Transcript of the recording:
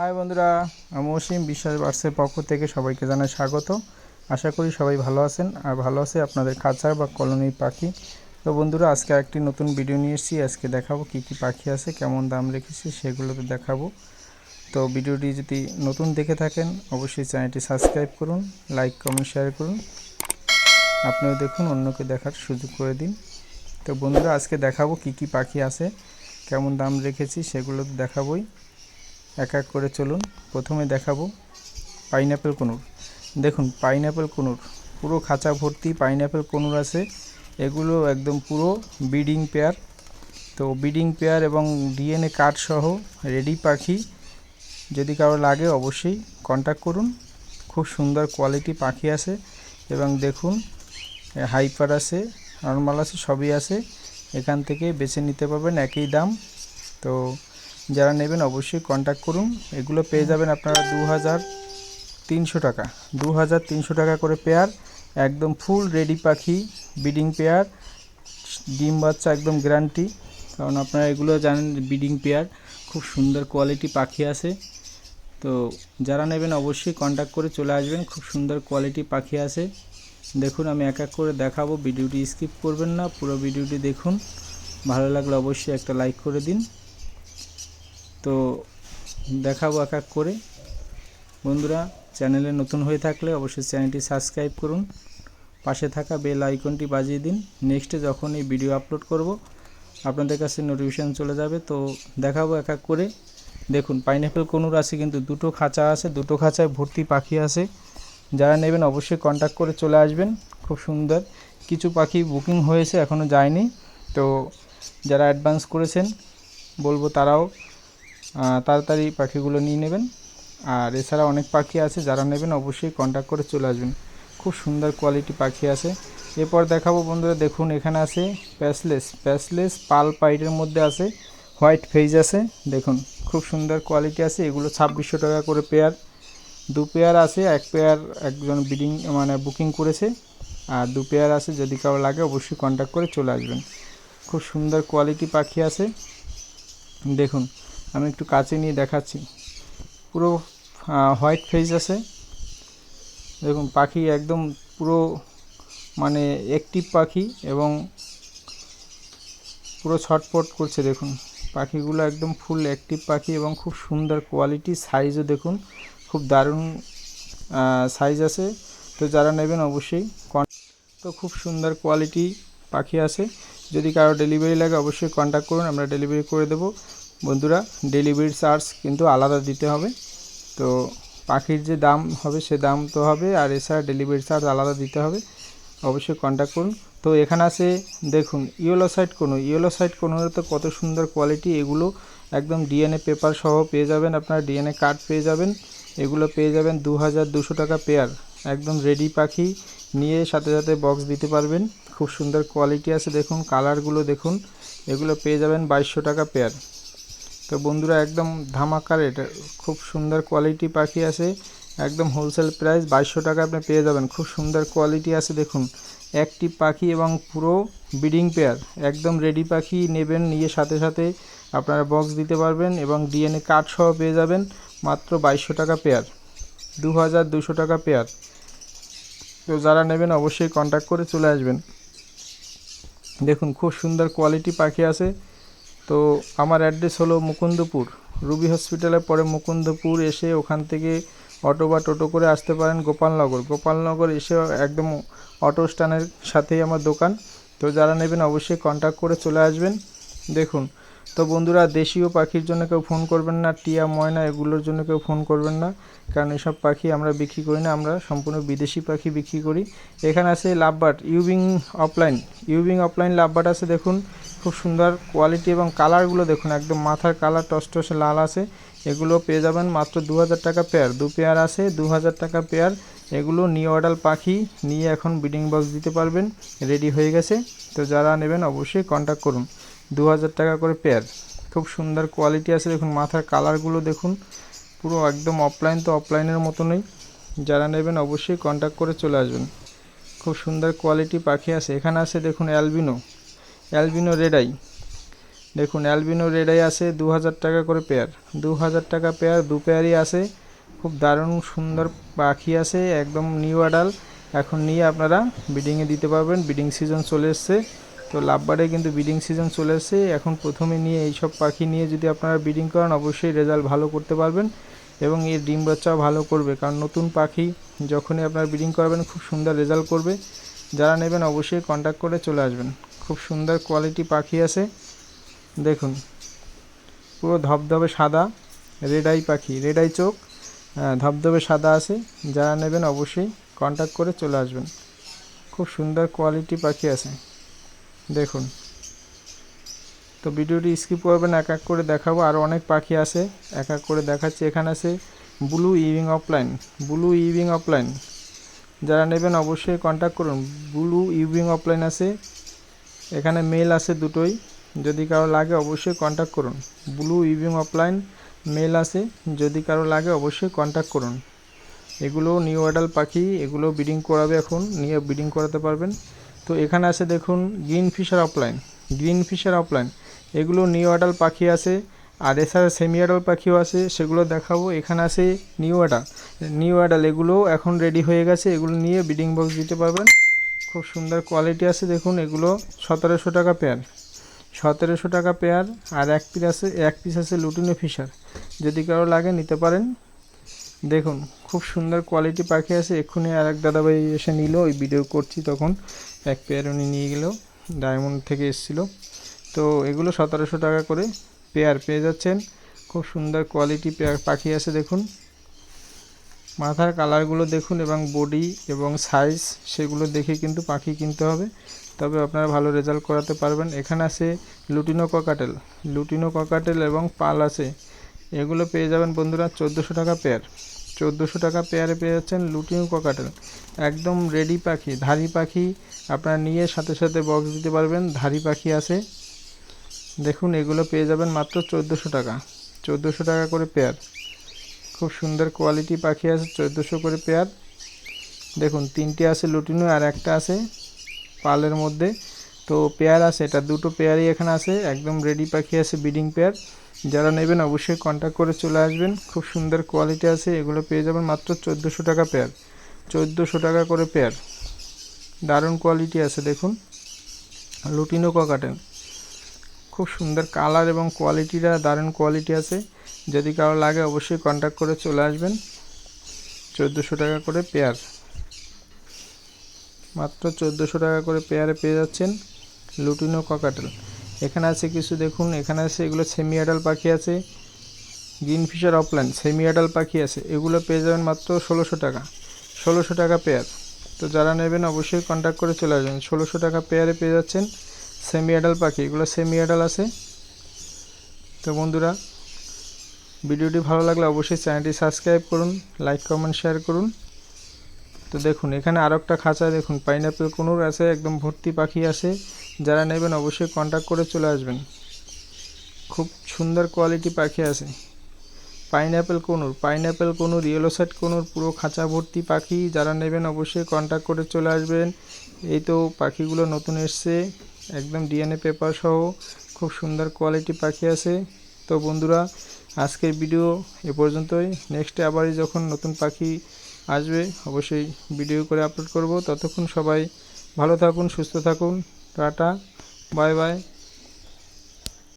High বন্ধুরা, আমি অসীম বিশ্বাস বার্সের পক্ষ থেকে সবাইকে জানাই স্বাগত। আশা করি সবাই ভালো আছেন, আর ভালো আছে আপনাদের খাঁচা বা কলোনি পাখি। তো বন্ধুরা, আজকে একটি নতুন ভিডিও নিয়ে এসেছি। আজকে দেখাবো কি কি পাখি আছে, কেমন দাম রেখেছি সেগুলো দেখাবো। তো ভিডিওটি যদি নতুন দেখে থাকেন, অবশ্যই চ্যানেলটি সাবস্ক্রাইব করুন লাইক কমেন্ট শেয়ার করুন। আপনিও দেখুন, অন্যকে দেখার সুযোগ করে দিন। তো বন্ধুরা, আজকে দেখাবো কি কি পাখি আছে, কেমন দাম রেখেছি সেগুলো তো দেখাবোই। এক এক করে চলুন। প্রথমে দেখাবো পাইনঅ্যাপেল কুনুর। দেখুন, পাইনঅ্যাপেল কুনুর। পুরো খাঁচা ভর্তি পাইনঅ্যাপেল কুনুর আছে। এগুলো একদম পুরো ব্রিডিং পেয়ার। তো ব্রিডিং পেয়ার এবং ডিএনএ কার্ড সহ রেডি পাখি। যদি কারও লাগে অবশ্যই কন্ট্যাক্ট করুন। খুব সুন্দর কোয়ালিটি পাখি আছে এবং দেখুন হাইপার আছে, নর্মাল আছে, সবই আছে। এখান থেকে বেছে নিতে পারবেন একই দাম। তো যারা নেবেন অবশ্যই কন্ট্যাক্ট করুন। এগুলো পেয়ে যাবেন আপনারা দু হাজার তিনশো টাকা। দু হাজার তিনশো টাকা করে পেয়ার একদম ফুল রেডি পাখি ব্রিডিং পেয়ার ডিম বাচ্চা একদম গ্যারান্টি কারণ আপনারা এগুলো জানেন ব্রিডিং পেয়ার খুব সুন্দর কোয়ালিটি পাখি আছে। তো যারা নেবেন অবশ্যই কন্ট্যাক্ট করে চলে আসবেন খুব সুন্দর কোয়ালিটি পাখি আছে। দেখুন আমি এক এক করে দেখাবো ভিডিওটি স্কিপ করবেন না পুরো ভিডিওটি দেখুন। ভালো লাগলে অবশ্যই একটা লাইক করে দিন। তো দেখাবো এক এক করে। বন্ধুরা, চ্যানেলে নতুন হয়ে থাকলে অবশ্যই চ্যানেলটি সাবস্ক্রাইব করুন, পাশে থাকা বেল আইকনটি বাজিয়ে দিন। নেক্সটে যখন এই ভিডিও আপলোড করব, আপনাদের কাছে নোটিফিকেশান চলে যাবে। তো দেখাবো এক এক করে। দেখুন পাইনঅ্যাপেল কনুর আছে কিন্তু দুটো খাঁচা আছে, দুটো খাঁচায় ভর্তি পাখি আছে। যারা নেবেন অবশ্যই কন্ট্যাক্ট করে চলে আসবেন। খুব সুন্দর। কিছু পাখি বুকিং হয়েছে এখনও যায়নি। তো যারা অ্যাডভান্স করেছেন, বলব তারাও তাড়াতাড়ি পাখিগুলো নিয়ে নেবেন। আর এছাড়া অনেক পাখি আছে, যারা নেবেন অবশ্যই কন্ট্যাক্ট করে চলে আসবেন। খুব সুন্দর কোয়ালিটি পাখি আছে। এরপর দেখাবো বন্ধুরা, দেখুন এখানে আছে প্যাসলেস প্যাসলেস পাল পাইটের মধ্যে আছে হোয়াইট ফেজ আছে। দেখুন, খুব সুন্দর কোয়ালিটি আছে। এগুলো ছাব্বিশশো টাকা করে পেয়ার দু পেয়ার আছে, এক পেয়ার একজন বিডিং মানে বুকিং করেছে। আর দু পেয়ার আছে, যদি কারও লাগে অবশ্যই কন্ট্যাক্ট করে চলে আসবেন। খুব সুন্দর কোয়ালিটি পাখি আছে। দেখুন আমি একটু কাছে নিয়ে দেখাচ্ছি। পুরো হোয়াইট ফেস আছে। দেখুন, পাখি একদম পুরো মানে অ্যাক্টিভ পাখি এবং পুরো ছটপট করছে, দেখুন। পাখিগুলো একদম ফুল অ্যাক্টিভ পাখি এবং খুব সুন্দর কোয়ালিটি সাইজও দেখুন। খুব দারুণ সাইজ আছে। তো যারা নেবেন অবশ্যই তো খুব সুন্দর কোয়ালিটি পাখি আছে। যদি কারও ডেলিভারি লাগে, অবশ্যই কন্ট্যাক্ট করুন, আমরা ডেলিভারি করে দেবো। বন্ধুরা ডেলিভারি চার্জ কিন্তু আলাদা দিতে হবে। তো পাখির যে দাম হবে, সে দাম তো হবে, আর এছাড়া ডেলিভারি চার্জ আলাদা দিতে হবে। অবশ্যই কন্ট্যাক্ট করুন। তো এখানে আছে, দেখুন ইয়েলো সাইড কোনো ইয়েলো সাইড কোনো তো কত সুন্দর কোয়ালিটি এগুলো একদম ডিএনএ পেপার সহ পেয়ে যাবেন, আপনার ডিএনএ কার্ড পেয়ে যাবেন। এগুলো পেয়ে যাবেন দু হাজার দুশো টাকা পেয়ার একদম রেডি পাখি নিয়ে সাথে সাথে বক্স দিতে পারবেন। খুব সুন্দর কোয়ালিটি আছে, দেখুন কালারগুলো দেখুন। এগুলো পেয়ে যাবেন বাইশশো টাকা পেয়ার তো বন্ধুরা, একদম ধামাকা রেট খুব সুন্দর কোয়ালিটি পাখি আছে। একদম হোলসেল প্রাইস বাইশশো টাকা আপনি পেয়ে যাবেন। খুব সুন্দর কোয়ালিটি আছে, দেখুন। একটি পাখি এবং পুরো ব্রিডিং পেয়ার একদম রেডি পাখি নেবেন, নিয়ে সাথে সাথে আপনারা বক্স দিতে পারবেন এবং ডিএনএ কার্ড সহ পেয়ে যাবেন। মাত্র বাইশশো টাকা পেয়ার দু হাজার দুশো টাকা পেয়ার তো যারা নেবেন, অবশ্যই কন্ট্যাক্ট করে চলে আসবেন। দেখুন, খুব সুন্দর কোয়ালিটি পাখি আছে। তো আমার অ্যাড্রেস হলো মুকুন্দপুর। রুবি হসপিটালের পরে মুকুন্দপুর এসে ওখান থেকে অটো বা টোটো করে আসতে পারেন গোপালনগর। গোপালনগর এসে একদম অটো স্ট্যান্ডের সাথেই আমার দোকান। তো যারা নেবেন অবশ্যই কন্ট্যাক্ট করে চলে আসবেন। দেখুন তো বন্ধুরা, দেশীয় পাখির জন্য কেউ ফোন করবেন না, টিয়া, ময়না, এগুলোর জন্য কেউ ফোন করবেন না। কারণ এসব পাখি আমরা বিক্রি করি না, আমরা সম্পূর্ণ বিদেশি পাখি বিক্রি করি। এখানে আছে লাভবার্ড ইউবিং অফলাইন। ইউবিং অফলাইন লাভবার্ড আছে, দেখুন। খুব সুন্দর কোয়ালিটি এবং কালারগুলো দেখুন, একদম মাথার কালার টসটসে লাল আছে। এগুলো পেয়ে যাবেন মাত্র দু হাজার টাকা পেয়ার। দু পেয়ার আছে দু হাজার টাকা পেয়ার। এগুলো নিউ অর্ডার পাখি নিয়ে এখন ব্রিডিং বক্স দিতে পারবেন রেডি হয়ে গেছে। তো যারা নেবেন অবশ্যই কন্ট্যাক্ট করুন। দু হাজার টাকা করে পেয়ার খুব সুন্দর কোয়ালিটি আছে। দেখুন, মাথার কালারগুলো দেখুন। পুরো একদম অফলাইন তো অফলাইনের মতনই। যারা নেবেন অবশ্যই কন্ট্যাক্ট করে চলে আসবেন। খুব সুন্দর কোয়ালিটি পাখি আছে। এখানে আছে, দেখুন অ্যালবিনো অ্যালবিনো রেড আই দেখুন অ্যালবিনো রেডাই আছে দু হাজার টাকা করে পেয়ার দু হাজার টাকা পেয়ার দু পেয়ারই আছে। খুব দারুণ সুন্দর পাখি আছে। একদম নিউ আডাল এখন নিয়ে আপনারা বিডিংয়ে দিতে পারবেন। বিডিং সিজন চলে এসছে। তো লাভবারে কিন্তু ব্রিডিং সিজন চলে এসছে। এখন প্রথমে নিয়ে এইসব পাখি নিয়ে যদি আপনারা ব্রিডিং করেন অবশ্যই রেজাল্ট ভালো করতে পারবেন এবং এর ডিম বাচ্চাও ভালো করবে। কারণ নতুন পাখি যখনই আপনারা ব্রিডিং করবেন খুব সুন্দর রেজাল্ট করবে। যারা নেবেন অবশ্যই কন্ট্যাক্ট করে চলে আসবেন। খুব সুন্দর কোয়ালিটি পাখি আছে। দেখুন পুরো ধবধবে সাদা রেড আই পাখি রেড আই চোখ হ্যাঁ, ধবধবে সাদা আছে। যারা নেবেন অবশ্যই কন্ট্যাক্ট করে চলে আসবেন। খুব সুন্দর কোয়ালিটি পাখি আছে। দেখুন। তো ভিডিওটি স্কিপ করবেন, এক এক করে দেখাবো। আরও অনেক পাখি আছে, এক এক করে দেখাচ্ছি। এখানে আছে blue euwing opaline blue euwing opaline যারা নেবেন অবশ্যই কন্ট্যাক্ট করুন। ব্লু ইভিং অফলাইন আছে, এখানে মেল আছে দুটোই। যদি কারও লাগে অবশ্যই কন্ট্যাক্ট করুন। ব্লু ইভিং অফলাইন মেল আছে, যদি কারও লাগে অবশ্যই কন্ট্যাক্ট করুন। এগুলো নিউ অ্যাডাল পাখি, এগুলো ব্রিডিং করাবে এখন, নিয়ে ব্রিডিং করাতে পারবেন। তো এখানে আছে দেখুন, green Fischer opaline. Green Fischer opaline. এগুলো নিউ অ্যাডাল পাখি আছে, আর এছাড়া সেমি অ্যাডাল পাখিও আছে, সেগুলো দেখাবো। এখানে আছে নিউ অ্যাডাল নিউ অ্যাডাল এগুলো এখন রেডি হয়ে গেছে। এগুলো নিয়ে ব্রিডিং বক্স দিতে পারবেন। খুব সুন্দর কোয়ালিটি আছে দেখুন, এগুলো সতেরোশো টাকা পেয়ার সতেরোশো টাকা পেয়ার আর এক পিস আছে, এক পিস আছে লুটিনো ফিশার। যদি কারও লাগে নিতে পারেন। দেখুন, খুব সুন্দর কোয়ালিটি পাখি আছে। এক্ষুনি আর এক দাদাভাই এসে নিল, ওই ভিডিও করছি তখন। এক পেয়ার উনি নিয়ে গেল ডায়মন্ড থেকে এসেছিল। তো এগুলো সতেরোশো টাকা করে পেয়ার পেয়ে যাচ্ছেন। খুব সুন্দর কোয়ালিটি পেয়ার পাখি আছে, দেখুন। মাথার কালারগুলো দেখুন, এবং বডি এবং সাইজ সেগুলো দেখে কিন্তু পাখি কিনতে হবে। তবে আপনারা ভালো রেজাল্ট করাতে পারবেন। এখানে আছে লুটিনো ককাটেল লুটিনো ককাটেল এবং পাল আছে। এগুলো পেয়ে যাবেন বন্ধুরা, চোদ্দোশো টাকা পেয়ার চোদ্দোশো টাকা পেয়ারে পেয়ে যাচ্ছেন লুটিনো ককাটেল একদম রেডি পাখি ধারি পাখি। আপনারা নিয়ে সাথে সাথে বক্স দিতে পারবেন ধারি পাখি আছে। দেখুন, এগুলো পেয়ে যাবেন মাত্র চোদ্দোশো টাকা। চোদ্দোশো টাকা করে পেয়ার খুব সুন্দর কোয়ালিটি পাখি আছে, চোদ্দোশো করে পেয়ার দেখুন, তিনটে আছে লুটিনো আর একটা আছে পালের মধ্যে। তো পেয়ার আছে, এটা দুটো পেয়ারই এখানে আছে। একদম রেডি পাখি আছে বিডিং পেয়ার যারা নেবেন অবশ্যই কন্ট্যাক্ট করে চলে আসবেন। খুব সুন্দর কোয়ালিটি আছে, এগুলো পেয়ে যাবেন মাত্র চোদ্দোশো টাকা পেয়ার চোদ্দোশো টাকা করে পেয়ার দারুণ কোয়ালিটি আছে, দেখুন। লুটিনো ককাটেন খুব সুন্দর কালার এবং কোয়ালিটিটা দারুণ কোয়ালিটি আছে। যদি কারও লাগে অবশ্যই কন্ট্যাক্ট করে চলে আসবেন। চোদ্দোশো টাকা করে পেয়ার মাত্র চোদ্দোশো টাকা করে পেয়ারে পেয়ে যাচ্ছেন লুটিনো ককাটেল এখানে আছে কিছু, দেখুন, এখানে আছে, এগুলো সেমি অ্যাডাল পাখি আছে green Fischer opaline semi adult পাখি আছে, এগুলো পেয়ে যাবেন মাত্র ষোলোশো টাকা ষোলোশো টাকা পেয়ার তো যারা নেবেন অবশ্যই কন্ট্যাক্ট করে চলে আসবেন, ষোলোশো টাকা পেয়ারে পেয়ে যাচ্ছেন সেমি অ্যাডাল পাখি, এগুলো সেমি অ্যাডাল আছে, তো বন্ধুরা, ভিডিওটি ভালো লাগলে অবশ্যই চ্যানেলটি সাবস্ক্রাইব করুন লাইক কমেন্ট শেয়ার করুন, তো দেখুন, এখানে আরও একটা খাঁচা, দেখুন পাইনাপেল কোনুর আছে, একদম ভর্তি পাখি আছে যারা নেবেন অবশ্যই কন্ট্যাক্ট করে চলে আসবেন। খুব সুন্দর কোয়ালিটি পাখি আছে। Pineapple conure pineapple conure yellow sided conure, পুরো খাঁচা ভর্তি পাখি, যারা নেবেন অবশ্যই কন্ট্যাক্ট করে চলে আসবেন। এই তো পাখিগুলো নতুন এসছে, একদম ডিএনএ পেপার সহ, খুব সুন্দর কোয়ালিটি পাখি আছে। তো বন্ধুরা, আজকের ভিডিও এ পর্যন্তই। নেক্সটে আবারই যখন নতুন পাখি আসবে, অবশ্যই ভিডিও করে আপলোড করব। ততক্ষণ সবাই ভালো থাকুন, সুস্থ থাকুন। Tata bye bye